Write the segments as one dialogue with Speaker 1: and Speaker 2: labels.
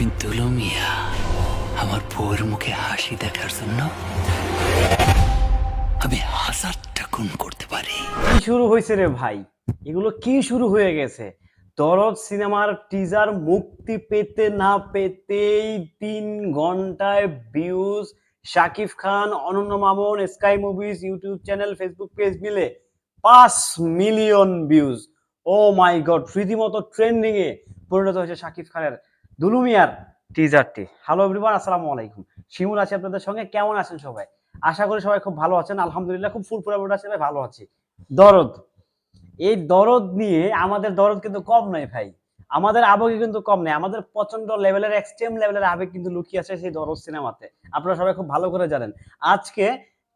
Speaker 1: আমি দুলুমিয়া আমার বউয়ের মুখে হাসি দেখার জন্য আমি হাজারটা খুন করতে পারি।
Speaker 2: কি শুরু হয়েছে রে ভাই? এগুলো কি শুরু হয়ে গেছে? দরদ সিনেমার টিজার মুক্তি পেতে না পেতেই তিন ঘন্টায় views Shakib Khan, Ananya Mamun Sky Movies YouTube channel Facebook page মিলে পাঁচ million views oh my god রীতিমতো ট্রেন্ডিং এ পরিণত হয়েছে শাকিব খানের দুলুমিয়ার টিজারটি হ্যালো এভরিওয়ান আসসালামু আলাইকুম। শিমুল আছে আপনাদের সঙ্গে কেমন আছেন সবাই? আশা করি সবাই খুব ভালো আছেন আলহামদুলিল্লাহ খুব ফুল পুরা আছে ভাই ভালো আছি। দরদ এই দরদ নিয়ে আমাদের দরদ কিন্তু কম নয় ভাই। আমাদের আবেগে কিন্তু কম নেই আমাদের প্রচণ্ড লেভেলের এক্সট্রিম লেভেলের আবেগ কিন্তু লুকিয়ে আছে সেই দরদ সিনেমাতে আপনারা সবাই খুব ভালো করে জানেন। আজকে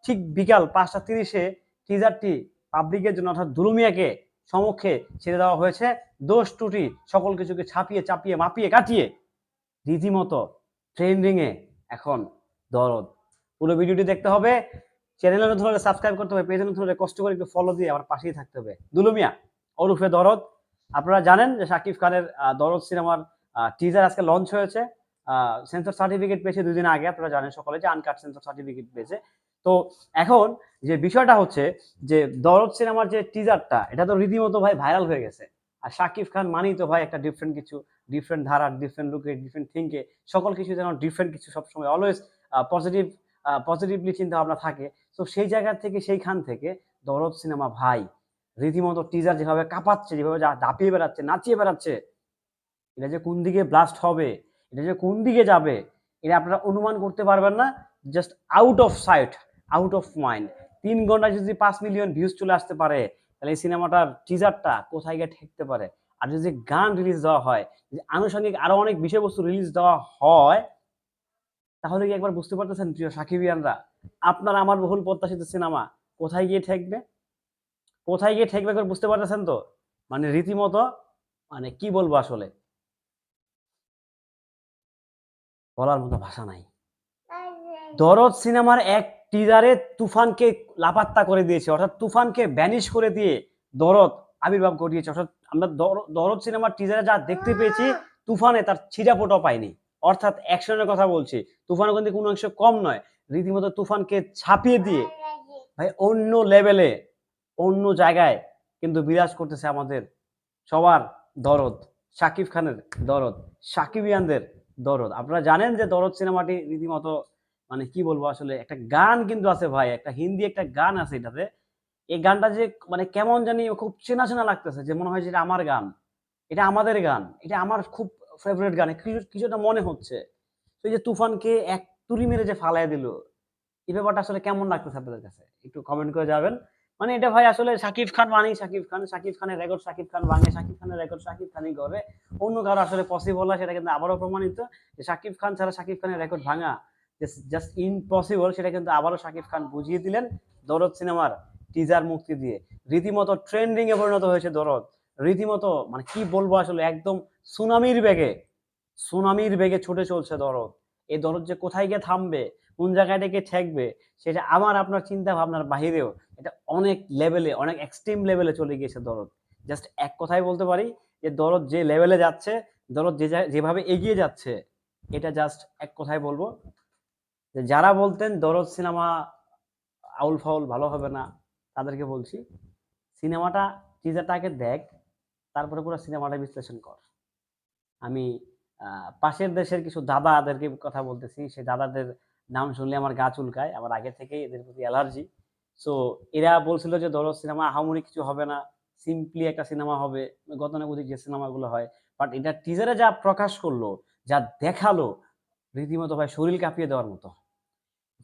Speaker 2: ঠিক বিকাল পাঁচটা তিরিশে টিজারটি পাবলিকের জন্য অর্থাৎ দুলুমিয়াকে সমক্ষে ছেড়ে দেওয়া হয়েছে। দোষ ত্রুটি সকল কিছুকে ছাপিয়ে চাপিয়ে মাপিয়ে কাটিয়ে রীতিমতো ট্রেন্ডিং এ এখন দরদ। পুরো ভিডিওটি দেখতে হবে। চ্যানেলে নতুন হলে সাবস্ক্রাইব করতে হবে পেজে নতুন হলে কষ্ট করে একটু ফলো দিয়ে আমার পাশেই থাকতে হবে। দুলুমিয়া অরুফে দরদ। আপনারা জানেন যে শাকিব খানের দরদ সিনেমার টিজার আজকে লঞ্চ হয়েছে। সেন্সর সার্টিফিকেট পেয়েছে দুদিন আগে, আপনারা জানেন সকলে যে আনকাট সেন্সর সার্টিফিকেট পেয়েছে। তো এখন যে বিষয়টা হচ্ছে যে দরদ সিনেমার যে টিজারটা এটা তো রীতিমতো ভাই ভাইরাল হয়ে গেছে। আর শাকিব খান মানেই তো ভাই একটা ডিফারেন্ট কিছু ডিফারেন্ট ধারা ডিফারেন্ট লুকে ডিফারেন্ট থিঙ্কে সকল কিছু যেন ডিফারেন্ট কিছু সবসময় অলওয়েজ পজিটিভ পজিটিভলি চিন্তা ভাবনা থাকে। তো সেই জায়গা থেকে, সেইখান থেকে দরদ সিনেমা ভাই, রীতিমতো টিজার যেভাবে কাঁপাচ্ছে, যেভাবে দাপিয়ে বেড়াচ্ছে, নাচিয়ে বেড়াচ্ছে, এটা যে কোন দিকে ব্লাস্ট হবে, এটা যে কোন দিকে যাবে, এটা আপনারা অনুমান করতে পারবেন না just out of sight out of mind তিন ঘন্টায় যদি পাঁচ মিলিয়ন ভিউজ চলে আসতে পারে তাহলে এই সিনেমাটার টিজারটা কোথায় গিয়ে ঠেকতে পারে? আর যদি গান রিলিজ দেওয়া হয়, যদি আনুষঙ্গিক আরও অনেক বিষয়বস্তু রিলিজ দেওয়া হয়, তাহলে কি একবার বুঝতে পারতেছেন প্রিয় সাকিবিয়ানরা? আপনার আমার বহুল প্রত্যাশিত সিনেমা কোথায় গিয়ে ঠেকবে? কোথায় গিয়ে ঠেকবে একবার বুঝতে পারতেছেন তো? মানে রীতিমতো মানে কি বলব আসলে? বলার মতো ভাষা নাই। দরদ সিনেমার এক টিজারে তুফানকে লাপাত্তা করে দিয়েছে অর্থাৎ তুফানকে ব্যানিশ করে দিয়ে দরদ আবির্ভাব ঘটিয়েছে। অর্থাৎ আমরা দর- দরদ সিনেমার টিজারে যা দেখতে পেয়েছি তুফানে তার ছিটাফোটাও পাইনি অর্থাৎ অ্যাকশনের কথা বলছি তুফান কিন্তু কোনো অংশ কম নয় রীতিমতো তুফানকে ছাপিয়ে দিয়ে ভাই অন্য লেভেলে অন্য জায়গায় কিন্তু বিরাজ করতেছে আমাদের সবার দরদ শাকিব খানের দরদ সাকিবিয়ানদের দরদ। আপনারা জানেন যে দরদ সিনেমাটি রীতিমতো মানে কি বলব আসলে, একটা গান কিন্তু আছে ভাই, একটা হিন্দি একটা গান আছে এটাতে। এই গানটা যে মানে কেমন জানি খুব চেনা চেনা লাগতেছে, যে মনে হয় যে এটা আমার গান, এটা আমাদের গান, এটা আমার খুব ফেভারিট গান, কিছু কিছুটা মনে হচ্ছে। তো যে তুফানকে এক তুরি মেরে যে ফালায় দিল, এই ব্যাপারটা আসলে কেমন লাগতেছে আপনাদের কাছে? একটু কমেন্ট করে যাবেন। মানে এটা ভাই আসলে শাকিব খান মানেই শাকিব খান, শাকিব খানের রেকর্ড শাকিব খান ভাঙে, শাকিব খানের রেকর্ড শাকিব খানই করে। অন্য কারও আসলে পসিবল না, সেটা কিন্তু আবারও প্রমাণিত, যে শাকিব খান ছাড়া শাকিব খানের রেকর্ড ভাঙা জাস্ট ইম্পসিবল সেটা কিন্তু আবারও শাকিব খান বুঝিয়ে দিলেন দরদ সিনেমার টিজার মুক্তি দিয়ে। রীতিমতো ট্রেন্ডিং এ পরিণত হয়েছে দরদ রীতিমতো মানে কি বলব আসলে, একদম সুনামির বেগে সুনামির বেগে ছুটে চলছে দরদ এই দরদ যে কোথায় গিয়ে থামবে, কোন জায়গায় গিয়ে ঠেকবে, সেটা আমার আপনার চিন্তা ভাবনার বাহিরেও এটা অনেক লেভেলে অনেক এক্সট্রিম লেভেলে চলে গিয়েছে দরদ জাস্ট এক কথায় বলতে পারি যে দরদ যে লেভেলে যাচ্ছে দরদ যে যেভাবে এগিয়ে যাচ্ছে, এটা জাস্ট এক কথায় বলব যে যারা বলতেন দরদ সিনেমা আউল ফাউল ভালো হবে না, তাদেরকে বলছি, সিনেমাটা টিজারটাকে দেখ, তারপরে পুরো সিনেমাটা বিশ্লেষণ কর। আমি পাশের দেশের কিছু দাদাদেরকে কথা বলতেছি সেই দাদাদের নাম শুনলে আমার গা চুলকায়, আমার আগে থেকেই এদের প্রতি অ্যালার্জি। সো এরা বলছিল যে দরদ সিনেমা আহামরি কিছু হবে না সিম্পলি একটা সিনেমা হবে, গতানুগতিক যে সিনেমাগুলো হয় বাট এটা টিজারে যা প্রকাশ করল, যা দেখাল, রীতিমতো ভাই শরীর কাঁপিয়ে দেওয়ার মতো।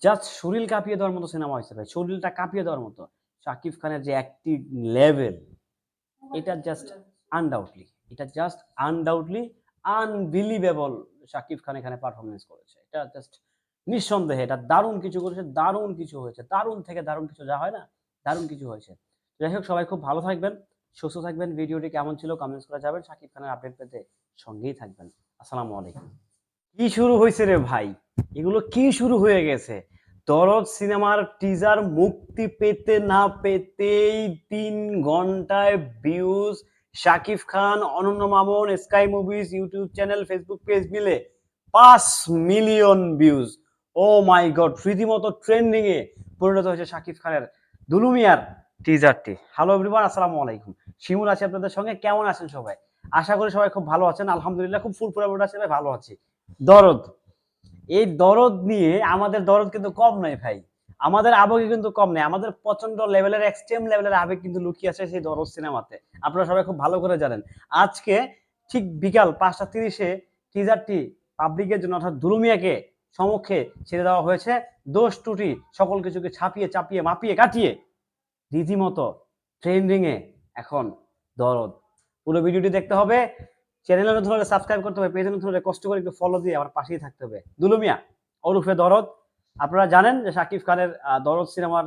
Speaker 2: জাস্ট শরীর কাঁপিয়ে দেওয়ার মতো সিনেমা হয়েছে ভাই। শরীরটা কাঁপিয়ে দেওয়ার মতো। শাকিব খানের যে অ্যাক্টিভ লেভেল এটা জাস্ট আনডাউটলি এটা just undoubtedly unbelievable Shakib Khan এখানে পারফরমেন্স করেছে। এটা জাস্ট নিঃসন্দেহে, এটা দারুণ কিছু করেছে, দারুণ কিছু হয়েছে। দারুণ থেকে দারুণ কিছু যা হয় না, দারুণ কিছু হয়েছে। যাই হোক, সবাই খুব ভালো থাকবেন, সুস্থ থাকবেন। ভিডিওটি কেমন ছিল কমেন্টস করে যাবেন শাকিব খানের আপডেট পেতে সঙ্গেই থাকবেন। আসসালামু আলাইকুম। কি শুরু হয়েছে রে ভাই? এগুলো কি শুরু হয়ে গেছে? দরদ সিনেমার টিজার মুক্তি পেতে না পেতেই তিন ঘন্টায় views Shakib Khan, Ananya Mamun Sky Movies YouTube channel Facebook page মিলে পাঁচ million views oh my god রীতিমতো ট্রেন্ডিং এ পরিণত হয়েছে শাকিব খানের দুলুমিয়ার টিজারটি হ্যালো এভরিওয়ান আসসালামু আলাইকুম। শিমুল আছে আপনাদের সঙ্গে। কেমন আছেন সবাই? আশা করি সবাই খুব ভালো আছেন। আলহামদুলিল্লাহ, খুব ফুল পুরা আছে ভাই, ভালো আছি। দরদ। এই দরদ নিয়ে আমাদের দরদ কিন্তু কম নয় ভাই। আমাদের আবেগে কিন্তু কম নেই আমাদের প্রচণ্ড লেভেলের এক্সট্রিম লেভেলের আবেগ কিন্তু লুকিয়ে আছে সেই দরদ সিনেমাতে আপনারা সবাই খুব ভালো করে জানেন। আজকে ঠিক বিকাল পাঁচটা তিরিশে টিজারটি পাবলিকের জন্য অর্থাৎ দুলুমিয়াকে সমক্ষে ছেড়ে দেওয়া হয়েছে। দোষ ত্রুটি, সকল কিছুকে ছাপিয়ে, চাপিয়ে, মাপিয়ে, কাটিয়ে রীতিমতো ট্রেন্ডিংয়ে এখন দরদ। পুরো ভিডিওটি দেখতে হবে। চ্যানেলে নতুন হলে সাবস্ক্রাইব করতে হবে পেজে নতুন হলে কষ্ট করে একটু ফলো দিয়ে আমার পাশেই থাকতে হবে। দুলুমিয়া ওরফে দরদ। আপনারা জানেন যে শাকিব খানের দরদ সিনেমার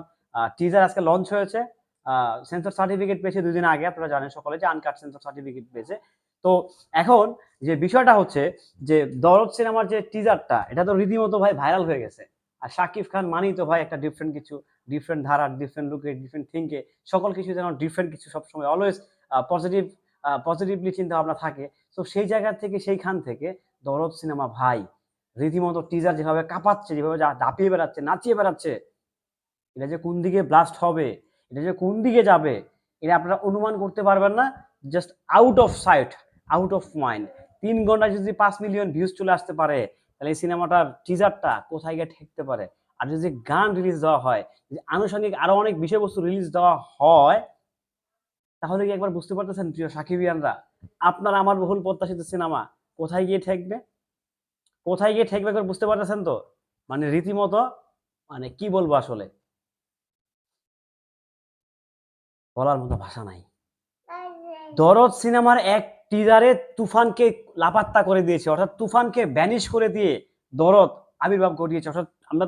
Speaker 2: টিজার আজকে লঞ্চ হয়েছে। সেন্সর সার্টিফিকেট পেয়েছে দুদিন আগে, আপনারা জানেন সকলে যে আনকাট সেন্সর সার্টিফিকেট পেয়েছে। তো এখন যে বিষয়টা হচ্ছে যে দরদ সিনেমার যে টিজারটা এটা তো রীতিমতো ভাই ভাইরাল হয়ে গেছে। আর শাকিব খান মানেই তো ভাই একটা ডিফারেন্ট কিছু ডিফারেন্ট ধারার ডিফারেন্ট লুকে ডিফারেন্ট থিঙ্কে সকল কিছু যেন ডিফারেন্ট কিছু সবসময় অলওয়েজ পজিটিভ পজিটিভলি চিন্তা ভাবনা থাকে। তো সেই জায়গা থেকে সেইখান থেকে দরদ সিনেমা ভাই রীতিমতো টিজার যেভাবে কাঁপাচ্ছে, যেভাবে দাপিয়ে বেড়াচ্ছে, নাচিয়ে বেড়াচ্ছে, এটা যে কোন দিকে ব্লাস্ট হবে, এটা যে কোন দিকে যাবে, এটা আপনারা অনুমান করতে পারবেন না just out of sight out of mind তিন ঘণ্টা যদি পাঁচ মিলিয়ন ভিউজ চলে আসতে পারে, তাহলে এই সিনেমাটার টিজারটা কোথায় গিয়ে ঠেকতে পারে? আর যদি গান রিলিজ দেওয়া হয়, যদি আনুষঙ্গিক আরও অনেক বিষয়বস্তু রিলিজ দেওয়া হয়, তাহলে কি একবার বুঝতে পারতেছেন প্রিয় সাকিবিয়ানরা? আপনার আমার বহুল প্রত্যাশিত সিনেমা কোথায় গিয়ে ঠেকবে? কোথায় গিয়ে ঠেকবে একবার বুঝতে পারতেছেন তো? মানে রীতিমতো মানে কি বলব আসলে? বলার মতো ভাষা নাই। দরদ সিনেমার এক টিজারে তুফানকে লাপাত্তা করে দিয়েছে, অর্থাৎ তুফানকে ব্যানিশ করে দিয়ে দরদ আবির্ভাব ঘটিয়েছে। অর্থাৎ আমরা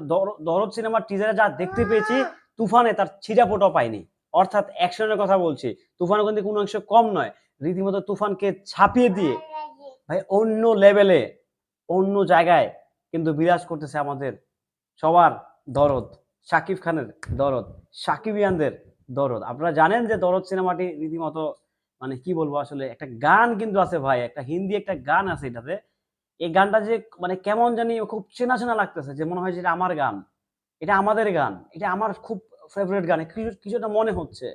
Speaker 2: দরদ সিনেমার টিজারে যা দেখতে পেয়েছি, তুফানে তার ছিটাপোটাও পাইনি অর্থাৎ অ্যাকশনের কথা বলছি তুফান কিন্তু কোনো অংশ কম নয়। রীতিমতো তুফানকে ছাপিয়ে দিয়ে ভাই অন্য লেভেলে অন্য জায়গায় কিন্তু বিরাজ করতেছে আমাদের সবার দরদ। শাকিব খানের দরদ, সাকিবিয়ানদের দরদ। আপনারা জানেন যে দরদ সিনেমাটি রীতিমতো মানে কি বলব আসলে, একটা গান কিন্তু আছে ভাই, একটা হিন্দি একটা গান আছে এটাতে। এই গানটা যে মানে কেমন জানি খুব চেনা চেনা লাগতেছে, যে মনে হয় যে এটা আমার গান, এটা আমাদের গান, এটা আমার খুব ফেভারিট গান কিছু কিছুটা মনে হচ্ছে।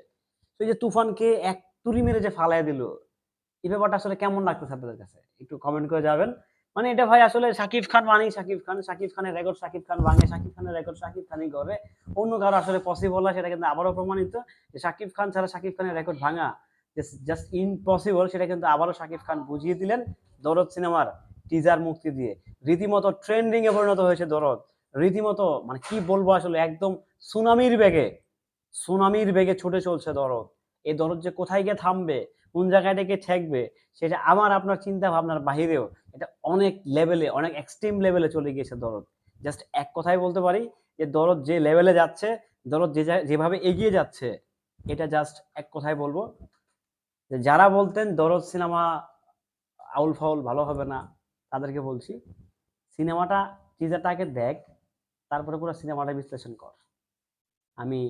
Speaker 2: তো এই যে তুফানকে এক তুরি মেরে যে ফালায় দিল, এই ব্যাপারটা আসলে কেমন লাগতেছে আপনাদের কাছে? একটু কমেন্ট করে যাবেন। মানে এটা ভাই আসলে শাকিব খান মানেই শাকিব খান। শাকিব খানের রেকর্ড শাকিব খান ভাঙে শাকিব খানের রেকর্ড শাকিব খানই করে। অন্য কারও আসলে পসিবল না, সেটা কিন্তু আবারও প্রমাণিত যে শাকিব খান ছাড়া শাকিব খানের রেকর্ড ভাঙা জাস্ট ইম্পসিবল সেটা কিন্তু আবারও শাকিব খান বুঝিয়ে দিলেন দরদ সিনেমার টিজার মুক্তি দিয়ে। রীতিমতো ট্রেন্ডিং এ পরিণত হয়েছে দরদ। রীতিমতো মানে কি বলব আসলে, একদম সুনামির বেগে সুনামির বেগে ছুটে চলছে দরদ। এই দরদ যে কোথায় গিয়ে থামবে, কোন জায়গায় গিয়ে ঠেকবে, সেটা আমার আপনার চিন্তা ভাবনার বাহিরেও এটা অনেক লেভেলে অনেক এক্সট্রিম লেভেলে চলে গিয়েছে দরদ। জাস্ট এক কথায় বলতে পারি যে দরদ যে লেভেলে যাচ্ছে, দরদ যে যেভাবে এগিয়ে যাচ্ছে, এটা জাস্ট এক কথায় বলব যে যারা বলতেন দরদ সিনেমা আউল ফাউল ভালো হবে না, তাদেরকে বলছি সিনেমাটা টিজারটাকে দেখ, তারপরে পুরো সিনেমাটা বিশ্লেষণ কর। আমি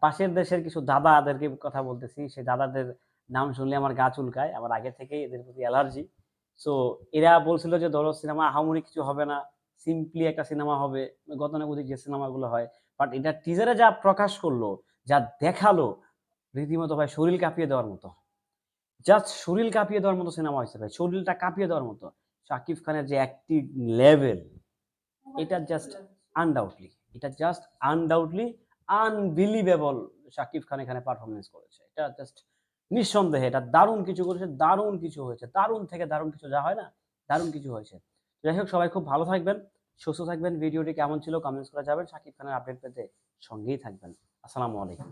Speaker 2: পাশের দেশের কিছু দাদাদেরকে কথা বলতেছি। সেই দাদাদের নাম শুনলে আমার গা চুলকায়। আমার আগে থেকেই এদের প্রতি অ্যালার্জি। সো এরা বলছিল যে, ধরো, সিনেমা আহামরি কিছু হবে না। সিম্পলি একটা সিনেমা হবে। গতানুগতিক যে সিনেমাগুলো হয়। বাট এটা টিজারে যা প্রকাশ করল, যা দেখাল, রীতিমতো ভাই শরীর কাঁপিয়ে দেওয়ার মতো। জাস্ট শরীর কাঁপিয়ে দেওয়ার মতো সিনেমা হয়েছে ভাই। শরীরটা কাঁপিয়ে দেওয়ার মতো। শাকিব খানের যে অ্যাক্টিভ লেভেল এটা জাস্ট আনডাউটলি এটা just undoubtedly unbelievable Shakib Khan এখানে পারফরমেন্স করেছে। এটা জাস্ট নিঃসন্দেহে, এটা দারুণ কিছু করেছে, দারুণ কিছু হয়েছে। দারুণ থেকে দারুণ কিছু যা হয় না, দারুণ কিছু হয়েছে। যাই হোক, সবাই খুব ভালো থাকবেন, সুস্থ থাকবেন। ভিডিওটি কেমন ছিল কমেন্টস করা যাবেন শাকিব খানের আপডেট পেতে সঙ্গেই থাকবেন। আসসালামু আলাইকুম।